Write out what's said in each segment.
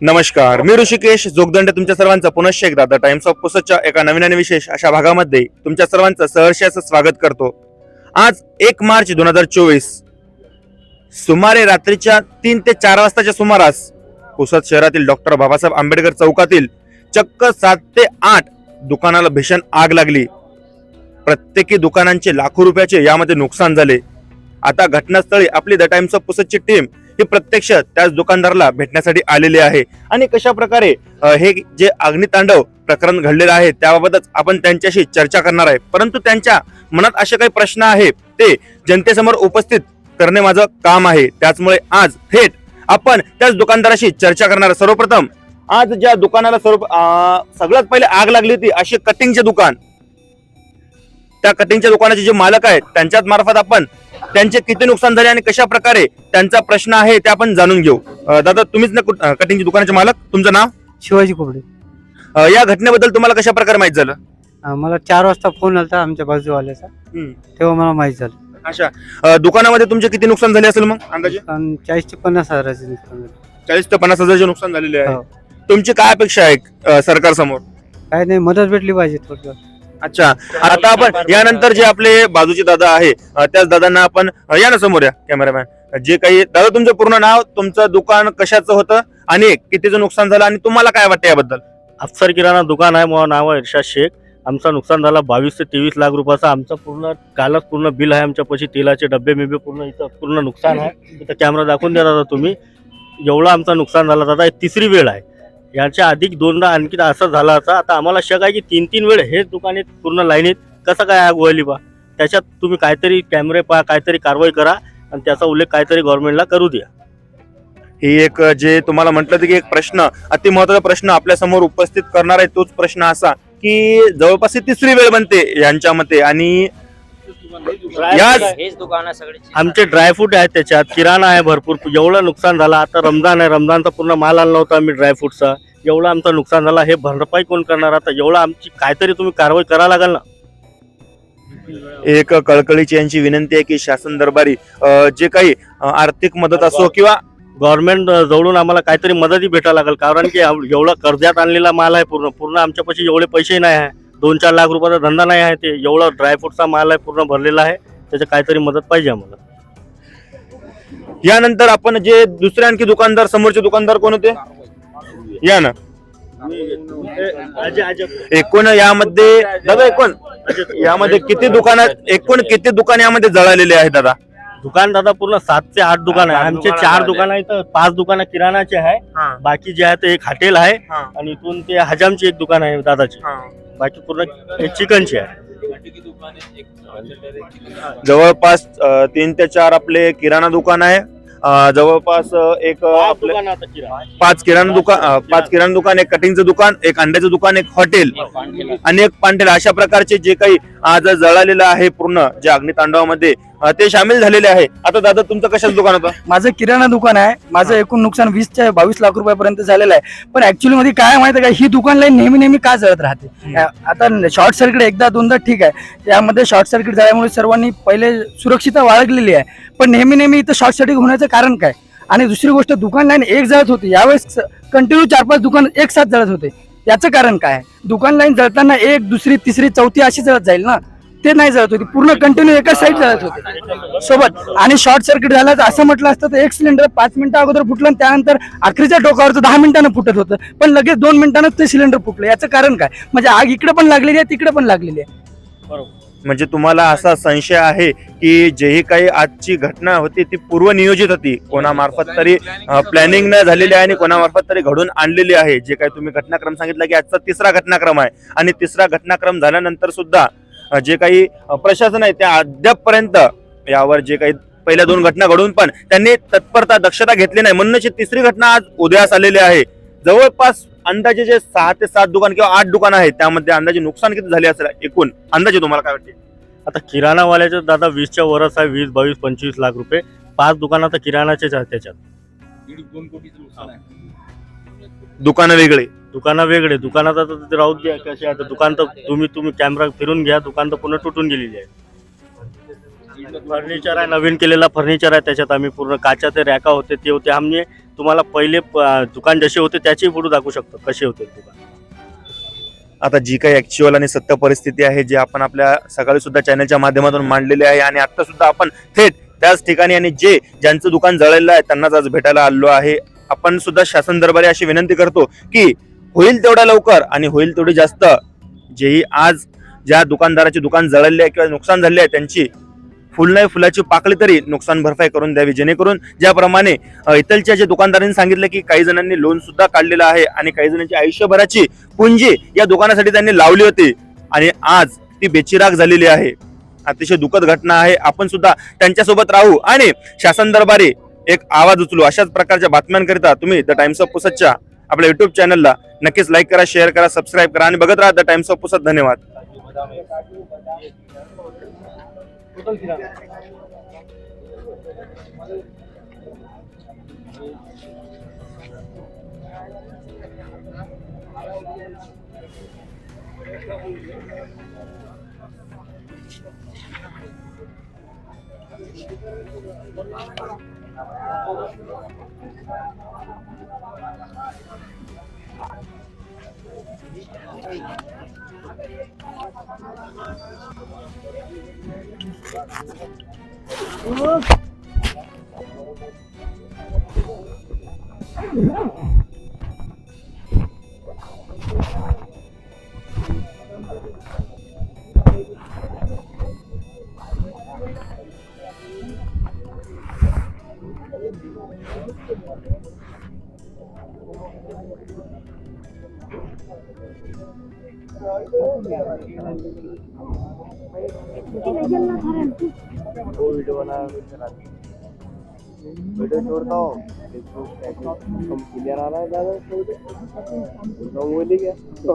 नमस्कार मी ऋषिकेश जोगदंड तुमच्या सर्वांचं पुनश्च एकदा द टाइम्स ऑफ पुसदच्या एका नवीन आणि विशेष अशा भागामध्ये तुमच्या सर्वांचं सहर्ष असं स्वागत करतो. आज एक मार्च दोन हजार चोवीस सुमारे रात्रीच्या तीन ते चार वाजताच्या सुमारास पुसद शहरातील डॉक्टर बाबासाहेब आंबेडकर चौकातील चक्क सात ते आठ दुकानाला भीषण आग लागली. प्रत्येकी दुकानांचे लाखो रुपयाचे यामध्ये नुकसान झाले. आता घटनास्थळी आपली द टाइम्स ऑफ पुसदची टीम ते प्रत्यक्ष त्याच दुकानदाराला भेटण्यासाठी आलेले आहे. आणि कशा प्रकारे हे जे अग्नितांडव प्रकरण घडलेलं आहे त्याबाबतच आपण त्यांच्याशी चर्चा करणार आहे. परंतु त्यांच्या मनात असे काही प्रश्न आहे ते जनतेसमोर उपस्थित करणे माझं काम आहे. त्याचमुळे आज थेट आपण त्याच दुकानदाराशी चर्चा करणार सर्वप्रथम आज ज्या दुकानाला सर्व सगळ्यात पहिले आग लागली होती अशी कटिंगचे दुकान. त्या कटिंगच्या दुकानाचे जे मालक आहेत त्यांच्याच मार्फत आपण त्यांचे किती नुकसान झाले आणि कशा प्रकारे त्यांचा प्रश्न आहे ते आपण जाणून घेऊ. अ, दादा तुम्हीच ना कुठ- अ, कटिंगच्या दुकानाचे मालक? तुमचं नाव? शिवाजी कोपडे. अ, या घटनेबद्दल तुम्हाला कशा प्रकारे माहीत झालं? अं, मला चार वाजता फोन आलता आमच्या बाजूवाल्याचा. तेव्हा मला माहीत झालं. अशा अ, दुकानामध्ये तुमचे किती नुकसान झाले असेल मग अंदाजे? कारण चाळीस ते पन्नास हजाराचे नुकसान झालं. चाळीस ते पन्नास हजारचे नुकसान झालेले आहे. हो. तुमची काय अपेक्षा आहे अ, सरकारसमोर? काय नाही मदत भेटली पाहिजे थोडक्यात. अच्छा. आता आपण यानंतर जे आपले बाजूचे दादा आहे त्याच दादांना आपण या ना समोर या कॅमेरामॅन जे काही दादा तुमचं पूर्ण नाव तुमचं दुकान कशाचं होतं आणि कितीचं नुकसान झालं आणि तुम्हाला काय वाटतं याबद्दल? अफसर किराणा दुकान आहे माझं नाव आहे इर्षाद शेख. आमचं नुकसान झालं बावीस ते तेवीस लाख रुपयाचं. आमचं पूर्ण कालच पूर्ण बिल आहे आमच्यापाशी तेलाचे डबे मिबे पूर्ण इथं पूर्ण नुकसान आहे. इथं कॅमेरा दाखवून द्या दादा तुम्ही. एवढं आमचं नुकसान झालं दादा तिसरी वेळ आहे. याच्या अधिक दोनदा आणखी असं झाला असा. आता आम्हाला शक आहे की तीन तीन वेळ हेच दुकाने पूर्ण लाईनीत कसं काय आग व्हायली बा? त्याच्यात तुम्ही काहीतरी कॅमेरे पहा काहीतरी कारवाई करा आणि त्याचा उल्लेख काहीतरी गव्हर्नमेंटला करू द्या. ही एक जे तुम्हाला म्हटलं की एक प्रश्न अति महत्त्वाचा प्रश्न आपल्यासमोर उपस्थित करणार आहे तोच प्रश्न असा की जवळपास ही तिसरी वेळ बनते यांच्या मते आणि याच हेच दुकान सगळे आमचे ड्रायफ्रूट आहेत त्याच्यात. किराणा आहे भरपूर. एवढं नुकसान झालं. आता रमजान आहे. रमजानचा पूर्ण माल आणला होता आम्ही ड्रायफ्रूटचा एवढं आमचं नुकसान झालं. हे भरपाई कोण करणार? आता एवढं आमची काहीतरी तुम्ही कारवाई करा लागेल ना. एक कळकळीची यांची विनंती आहे की शासन दरबारी अ, जे काही अ, आर्थिक मदत असो किंवा गव्हर्नमेंट जवळून आम्हाला काहीतरी मदतही भेटायला लागेल. कारण की एवढा कर्जात आणलेला माल आहे पूर्ण. पूर्ण आमच्यापाशी एवढे पैसे नाही आहे. दोन चार लाख रुपयाचा धंदा नाही आहे ते एवढा ड्रायफ्रूटचा माल आहे पूर्ण भरलेला आहे त्याची काहीतरी मदत पाहिजे आम्हाला. यानंतर आपण जे दुसरे आणखी दुकानदार समोरचे दुकानदार कोण होते? या ना. एकूण यामध्ये दादा एकूण यामध्ये किती दुकानात एकूण किती दुकान यामध्ये जळालेले आहेत दादा? दुकान दादा पूर्ण सात ते आठ दुकान आहे. आमचे चार दुकान आहे तर पाच दुकान किराणाचे आहे. बाकी जे आहे ते एक हॉटेल आहे आणि इथून ते हजामची एक दुकान आहे दादाची. बाकी पूर्ण चिकनची आहे. जवळपास अ, तीन ते चार आपले किराणा दुकान आहे. अ, जवळपास अ, एक अ, आपले पाच किराणा दुकान अ, पाच किराणा दुकान एक कटिंगचं दुकान एक अंड्याचं दुकान एक हॉटेल आणि एक पांढरे अशा प्रकारचे जे काही आज जळालेलं आहे पूर्ण जे अग्नितांडवामध्ये ते सामील झालेले आहे. आता दादा तुमचं कशाच दुकान होतं? माझं किराणा दुकान आहे. माझं एकूण नुकसान वीस ते बावीस लाख रुपयापर्यंत झालेलं आहे. पण ऍक्च्युली मध्ये काय माहिती आहे का? ही दुकान लाईन नेहमी नेहमी का जळत राहते? आता शॉर्ट सर्किट एकदा दोनदा ठीक आहे. त्यामध्ये शॉर्ट सर्किट झाल्यामुळे सर्वांनी पहिले सुरक्षितता बाळगलेली आहे. पण नेहमी नेहमी इथं शॉर्ट सर्किट होण्याचं कारण काय? आणि दुसरी गोष्ट दुकान लाईन एक जळत होती. यावेळेस कंटिन्यू चार पाच दुकान एक साथ जळत होते. याचं कारण काय आहे? दुकान लाईन जळताना एक दुसरी तिसरी चौथी अशी जळत जाईल ना? ते नाही जळत होती. पूर्ण कंटिन्यू एकाच साईड जळत होते. सोबत. आणि शॉर्ट सर्किट झालं तर असं म्हटलं असतं तर एक सिलेंडर पाच मिनिटं अगोदर फुटलं आणि त्यानंतर अखेरच्या टोकावरचं दहा मिनिटानं फुटत होतं. पण लगेच दोन मिनिटांनाच ते सिलेंडर फुटलं. याचं कारण काय? म्हणजे आग इकडे पण लागलेली आहे तिकडे पण लागलेली आहे. म्हणजे तुम्हाला असा संशय आहे की जेही काही आजची घटना होती ती पूर्वनियोजित होती. कोणामार्फत तरी प्लॅनिंग न झालेली आहे आणि कोणामार्फत तरी घडून आणलेली आहे. जे काही तुम्ही घटनाक्रम सांगितला की आजचा तिसरा घटनाक्रम आहे. आणि तिसरा घटनाक्रम झाल्यानंतर सुद्धा जे काही प्रशासन आहे त्या अद्यापपर्यंत यावर जे काही पहिल्या दोन घटना घडून पण त्यांनी तत्परता दक्षता घेतली नाही. म्हणूनच ही तिसरी घटना आज उदयास आलेली आहे. जवळपास अंदाजे जे सहा ते सात दुकान किंवा आठ दुकान आहेत त्यामध्ये अंदाजे नुकसान किती झाले असेल? एकूण अंदाजे तुम्हाला काय वाटते? आता किराणावाल्याचे दादा वीसच्या वरच आहे वीस बावीस पंचवीस लाख रुपये. पाच दुकान आता किराणाचेच आहेत त्याच्यात. दुकानं वेगळे. दुकानं वेगळे. दुकानात आता ते राहू द्या कसे आता दुकान तर तुम्ही तुम्ही कॅमेरा फिरून घ्या दुकान तर पुन्हा तुटून गेलेली आहे. फर्निचर आहे नवीन केलेला फर्निचर आहे त्याच्यात आम्ही पूर्ण काचाचे रॅका होते ते होते. आम्ही तुम्हाला पहिले प- दुकान जसे होते त्याचे फोटो दाखवू शकतो कसे होते दुकान. आता जी काही ऍक्च्युअल आणि सत्य परिस्थिती आहे जी आपण आपल्या सकाळी सुद्धा चॅनलच्या माध्यमातून मांडलेली आहे आणि आता सुद्धा आपण थेट त्याच ठिकाणी आणि जे ज्यांचं दुकान जळलेलं आहे त्यांनाच आज भेटायला आलो आहे. आपण सुद्धा शासन दरबारी अशी विनंती करतो की होईल तेवढ्या लवकर आणि होईल तेवढी जास्त. जेही आज ज्या दुकानदाराचे दुकान जळले आहे किंवा नुकसान झाले आहे त्यांची फुल नाही फुलाची पाकळी तरी नुकसान भरपाई करून द्यावी जेणेकरून ज्याप्रमाणे इतलच्या जे दुकानदारांनी सांगितलं की काही जणांनी लोन सुद्धा काढलेलं आहे आणि काही जणांची आयुष्यभराची पुंजी या दुकानासाठी त्यांनी लावली होती आणि आज ती बेचिराग झालेली आहे. अतिशय दुःखद घटना आहे. आपण सुद्धा त्यांच्यासोबत राहू आणि शासन दरबारी एक आवाज उचलू. अशाच प्रकारच्या बातम्यांकरिता तुम्ही द टाइम्स ऑफ पुसतच्या आपल्या युट्यूब चॅनलला नक्कीच लाईक करा शेअर करा सबस्क्राईब करा आणि बघत राहा द टाइम्स ऑफ पुसत धन्यवाद. Oh! वीडियो बना वीडियो छोड़ता हूँ। फेसबुक तुम क्लियर आ रहा है ज़्यादा वीडियो बोल ही गया तो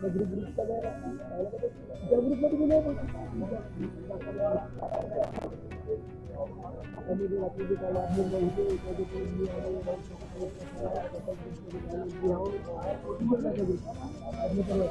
negeri-negeri kita daerah Jabrut mati guna apa? Kami dilatih di kalau akhir dari itu Kami di awal dan sekutu Kami di awal Kami di awal Kami di awal